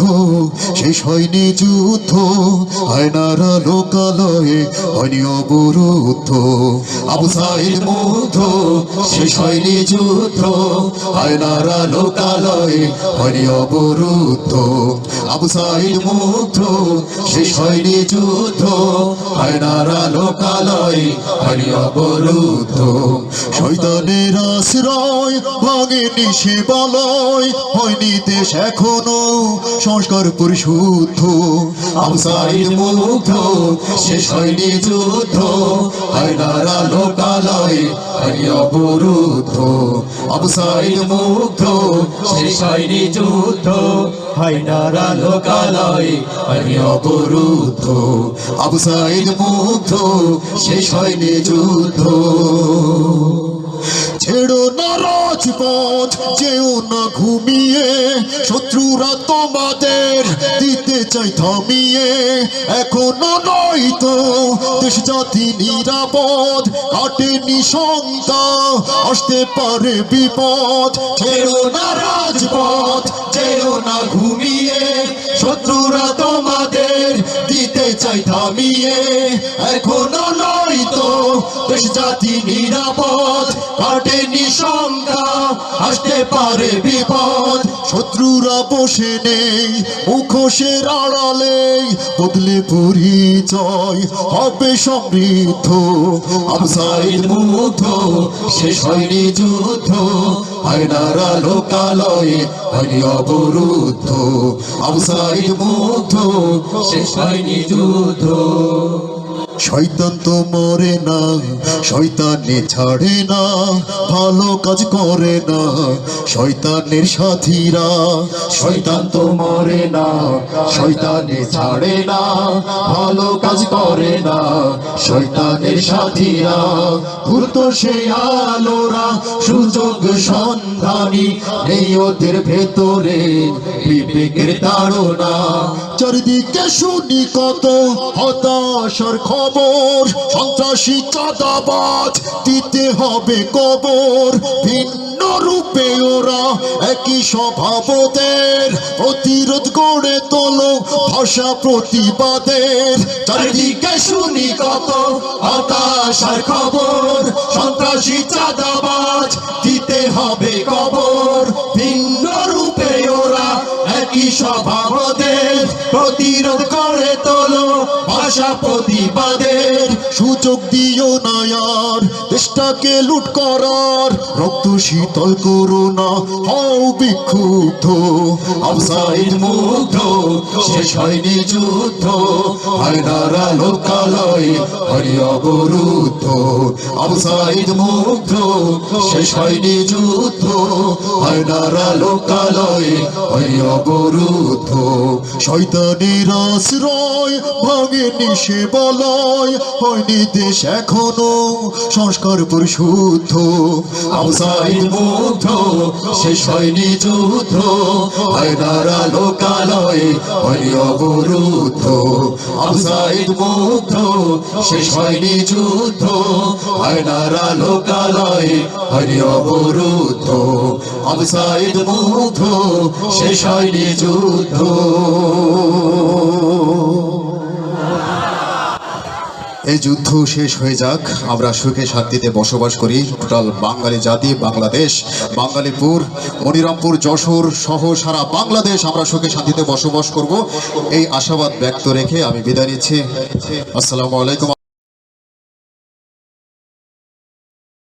dog শেষ হয়নি যুদ্ধ, আয়নারা লোকালয়ে হয়নি অবরুদ্ধ আবু সাইদ মুগ্ধ, শেষ হয়নি যুদ্ধ, আয়নারা লোকালয়ে হয়নি অবরুদ্ধ আবু সাইদ মুগ্ধ, শেষ হয়নি যুদ্ধ, আয়নারা লোকালয়ে হয়নি অবরুদ্ধ শৈতানের আশ্রয় ভাঙেনি সে বলয়, হয়নি দেশ এখনও সংস্কার পরিশুদ্ধ আমসাইদ মুগ্ধ, শেষ হয়নি যুদ্ধ। হায়নারা লোকালয় হয়নি অবরুদ্ধ। আমসাইদ মুগ্ধ, শেষ হয়নি যুদ্ধ। হায়নারা লোকালয় হয়নি অবরুদ্ধ। সাইদ মুগ্ধ, শেষ হয়নি যুদ্ধ। ছেড়ো না রাজপথ, যেও না ঘুমিয়ে। শত্রুরা তোমাদের দিতে চাই থামিয়ে। এখনও নয় তো দেশ জাতি নিরাপদ, কাটেনি শঙ্কা আসতে পারে বিপদ। ছেড়ো না রাজপথ, যেও না ঘুমিয়ে। শত্রুরা তোমাদের দিতে চাই থামিয়ে। এখনও নয় তো দেশ, জাতি নিরাপদ, কাটেনি শঙ্কা আসতে পারে বিপদ। শত্রুরা বসে নেই, মুখোশের আড়ালে বদলে পরিচয় হবে সমৃদ্ধ। আমসাইদ মুগ্ধ, শেষ হয়নি যুদ্ধ আয়নারা লোকালয়ে হয়নি অবরুদ্ধ। আমসাইদ মুগ্ধ, শেষ হয়নি যুদ্ধ। শয়তান তো মরে না শয়তানে ছাড়ে না, ভালো কাজ করে না, শয়তানের সাথীরা, শয়তান তো মরে না শয়তানে ছাড়ে না, ভালো কাজ করে না, শয়তানের সাথীরা। ঘুরত সে আলোরা, সুযোগ সন্ধানী, নেই ওদের ভেতরে বিবেকের তাড়না। চারিদিকে শুনি কত হতাশার খবর। সন্ত্রাসী চাঁদাবাজ, দিতে হবে কবর। ভিন্ন রূপে ওরা একই স্বভাবদের প্রতিরোধ গড়ে তোলো ভাষা প্রতিবাদের। চারিদিকে শুনি কত হতাশার খবর, সন্ত্রাসী চাঁদাবাজ, দিতে হবে কবর। ভিন্ন রূপে ওরা একই স্বভাবদের প্রতিরোধ করে তোলো ভাষা প্রতিবাদের সুযোগ দিও না আর দেশটাকে লুট করার রক্ত শীতল করো না, হও বিক্ষুব্ধ। আফসাইদ মুগ্ধ, শেষ হয়নি যুদ্ধ হায়নারা লোকালয় হরি অবরুদ্ধ। আফসাইদ মুগ্ধ, শেষ হয়নি যুদ্ধ হায়নারা লোকালয় হরি অবরুদ্ধ। শয়তানের আশ্রয় ভাঙেনি হয়নি এখনও সংস্কার পরিশুদ্ধ। মুগ্ধ শেষ হয়নি যুদ্ধ। হায়নারা লোকালয় হরি অবরুদ্ধ। মুগ্ধ শেষ হয়নি যুদ্ধ। হায়নারা লোকালয় হরি অবরুদ্ধ। আমসাইদ মুগ্ধ শেষ হয়নি যুদ্ধ। এই যুদ্ধ শেষ হয়ে যাক। আমরা সুখে শান্তিতে বসবাস করি। টোটাল বাঙালি জাতি, বাংলাদেশ, বাঙালিপুর, মনিরামপুর, যশোর সহ সারা বাংলাদেশ আমরা সুখে শান্তিতে বসবাস করব। এই আশাবাদ ব্যক্ত রেখে আমি বিদায় নিচ্ছি। আসসালামু আলাইকুম।